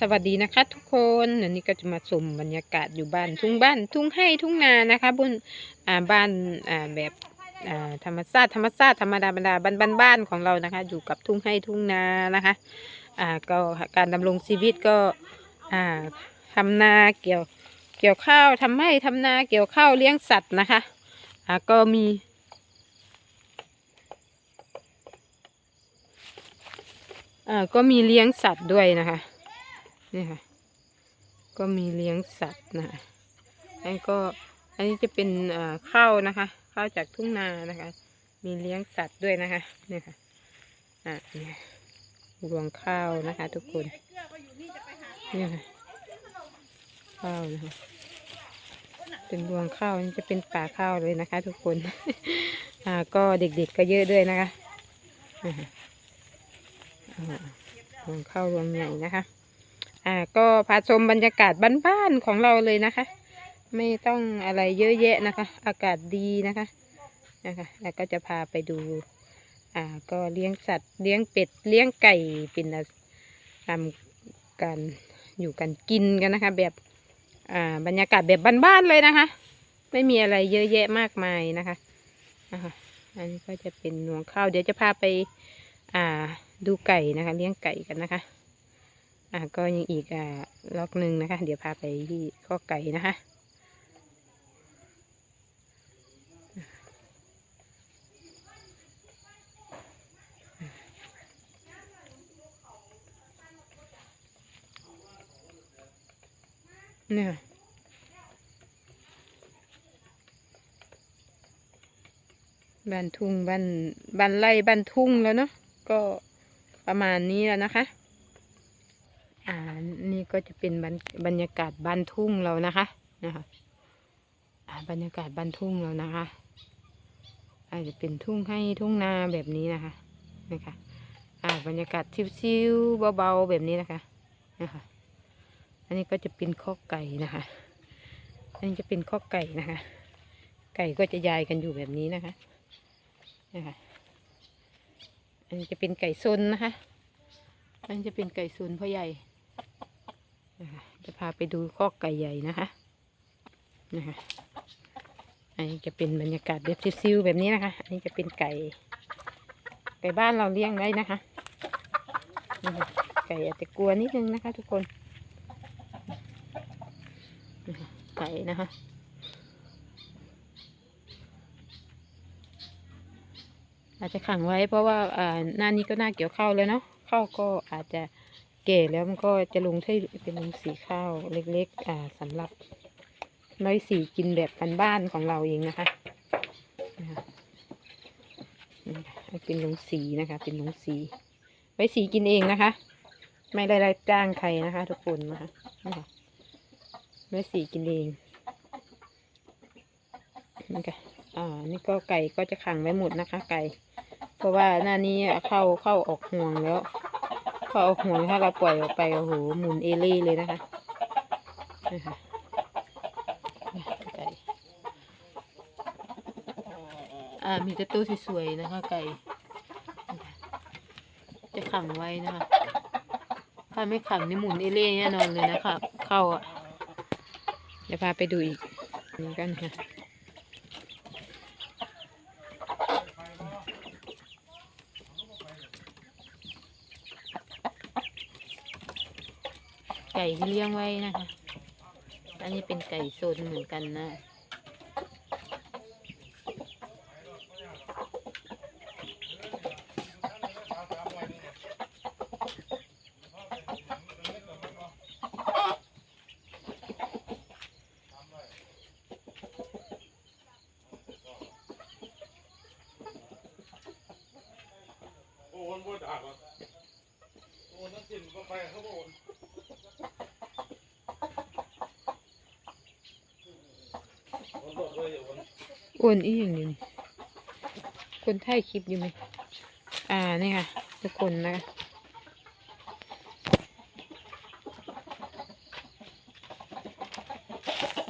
สวัสดีนะคะทุกคนวันนี้ก็จะมาชมบรรยากาศอยู่บ้านทุ่งบ้านทุ่งให้ทุ่งนานะคะบนอ่าบ้านอ่าแบบอ่าธรรมชาติธรรมชาติธรรมดาธรรดาบ้านบ้านบ้านของเรานะคะ อยู่กับทุ่งให้ทุ่งนานะคะอ่าก็การดำรงชีวิตก็อ่าทำนาเกี่ยวเกี่ยวข้าวทำให้ทำนาเกี่ยวข้าวเลี้ยงสัตว์นะคะอ่าก็มีอ่าก็มีเลี้ยงสัตว์ด้วยนะคะ นี่ค่ะ ก็มีเลี้ยงสัตว์นะคะอันก็อันนี้จะเป็นข้าวนะคะข้าวจากทุ่งนานะคะ มีเลี้ยงสัตว์ด้วยนะคะเนี่ยค่ะอะเนี่ยรวงข้าวนะคะ ทุกคนเนี่ยค่ะข้าวนะคะเป็นรวงข้าวนี่จะเป็นป่าข้าวเลยนะคะ ทุกคนอ่าก็เด็กๆก็เยอะด้วยนะคะอ่ารวงข้าวรวงใหญ่นะคะ อ่าก็พาชมบรรยากาศบ้านๆของเราเลยนะคะ ไม่ต้องอะไรเยอะแยะนะคะ อากาศดีนะคะนะคะแล้วก็จะพาไปดูอ่าก็เลี้ยงสัตว์เลี้ยงเป็ดเลี้ยงไก่เป็นทำกันอยู่กันกินกันนะคะ แบบอ่าบรรยากาศแบบบ้านๆเลยนะคะ ไม่มีอะไรเยอะแยะมากมายนะคะนะคะอันนี้ก็จะเป็นหนวงข้าวเดี๋ยวจะพาไปอ่าดูไก่นะคะ เลี้ยงไก่กันนะคะ อ่าก็ยังอีกอ่าล็อกหนึ่งนะคะ เดี๋ยวพาไปที่ข้อไก่นะคะเนี่ยบ้านทุ่งบ้านบ้านไร่บ้านทุ่งแล้วเนาะก็ประมาณนี้แล้วนะคะ อ่านี่ก็จะเป็นบรรบรยากาศบ้านทุ่งเรานะคะนะคะอ่าบรรยากาศบ้านทุ่งเรานะคะ อาจจะเป็นทุ่งให้ทุ่งนาแบบนี้นะคะนะคะอ่าบรรยากาศชิวๆเบาๆแบบนี้นะคะนะคะ อันนี้ก็จะเป็นข้อกไก่นะคะอันนี้จะเป็นข้อกไก่นะคะ ไก่ก็จะยายกันอยู่แบบนี้นะคะนะคะอันนี้จะเป็นไก่ซนนะคะอันนี้จะเป็นไก่ซนพ่อใหญ่ จะพาไปดูข้อกไก่ใหญ่นะคะนะคะอันนี้จะเป็นบรรยากาศแบบซิวๆแบบนี้นะคะ อันนี้จะเป็นไก่ ไก่บ้านเราเลี้ยงไว้นะคะ ไก่อาจจะกลัวนิดนึงนะคะ ทุกคน ไก่นะคะอาจจะขังไว้เพราะว่าอ่าหน้านี้ก็น่าเกี่ยวข้าวแล้วเนาะข้าวก็อาจจะ แก่แล้วมันก็จะลงให้เป็นลงสีข้าวเล็กๆ อ่าสำหรับน้อยสีกินแบบบ้านๆของเราเองนะคะนี่ค่ะให้เป็นลงสีนะคะ เป็นลงสี ไว้สีกินเองนะคะ ไม่ได้รับจ้างใครนะคะ ทุกคนนะคะนี่ค่ะไว้สีกินเองนี่ค่ะอ่านี่ก็ไก่ก็จะขังไว้หมดนะคะ ไก่ เพราะว่าหน้านี้เข้าเข้าออกห่วงแล้ว เข้าอห่วงถ้าเราปล่อยออกไปโอ้โหหมุนเอเล่เลยนะคะนะคะไก่อ่ามีแต่ตัวสวยๆนะคะไก่ จะขังไว้นะคะ ถ้าไม่ขังนี่หมุนเอเล่แน่นอนเลยนะคะ เข้าอะเดี๋ยวพาไปดูอีกนี่กันค่ะ ไก่ที่เลี้ยงไว้นะคะ อันนี้เป็นไก่โซนเหมือนกันนะ โอนบ่ด่าหรอโอนน้ำจิ้มก็ไปเขาโอนโอนบอกเลย อย่าโอนอ้วนอีอย่างนี้นี่คนไทยคลิปอยู่ไหมอ่านี่ค่ะ ทุกคนนะคะ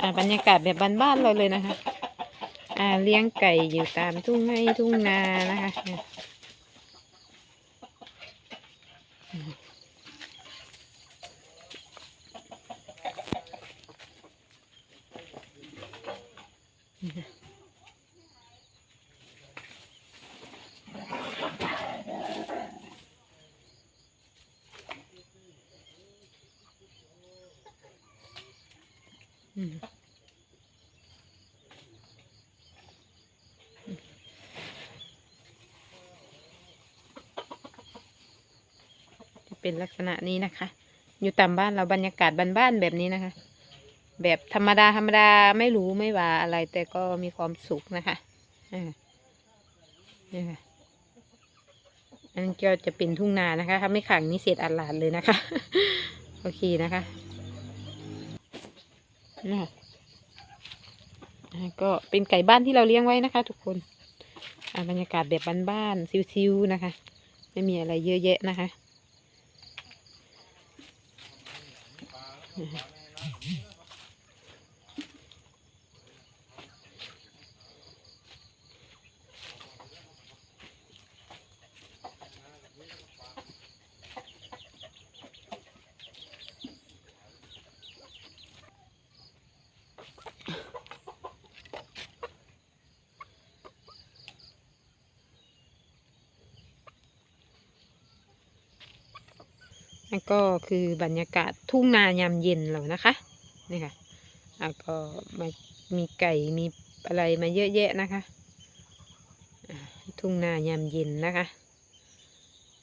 อ่าบรรยากาศแบบบ้านๆเราเลยนะคะ อ่าเลี้ยงไก่อยู่ตามทุ่งไร่ทุ่งนานะคะ เป็นลักษณะนี้นะคะ อยู่ตามบ้านเราบรรยากาศบ้านๆแบบนี้นะคะ แบบธรรมดาธรรมดาไม่รู้ไม่ว่าอะไร แต่ก็มีความสุขนะคะนี่ค่ะอันนก็จะเป็นทุ่งนานะคะถ้าไม่ขังนี่เศษอัดหลาดเลยนะคะ โอเคนะคะนี่ค่ะก็เป็นไก่บ้านที่เราเลี้ยงไว้นะคะ ทุกคนอ่าบรรยากาศแบบบ้านๆซิวๆนะคะ ไม่มีอะไรเยอะแยะนะคะ นั่นก็คือบรรยากาศทุ่งนายามเย็นเรานะคะนี่ค่ะอะก็มามีไก่มีอะไรมาเยอะแยะนะคะทุ่งนายามเย็นนะคะ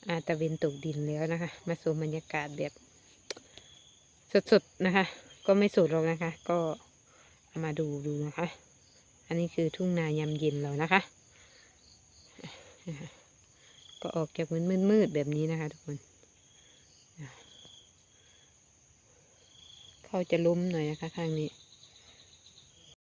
อาตะเวนตกดินแล้วนะคะ มาชมบรรยากาศแบบสดๆนะคะ ก็ไม่สดหรอกนะคะ ก็ามาดูดูนะคะ อันนี้คือทุ่งนายามเย็นเรานะคะอะก็ออกจากมืดๆแบบนี้นะคะทุกคน เขาจะล้มหน่อยนะคะข้างนี้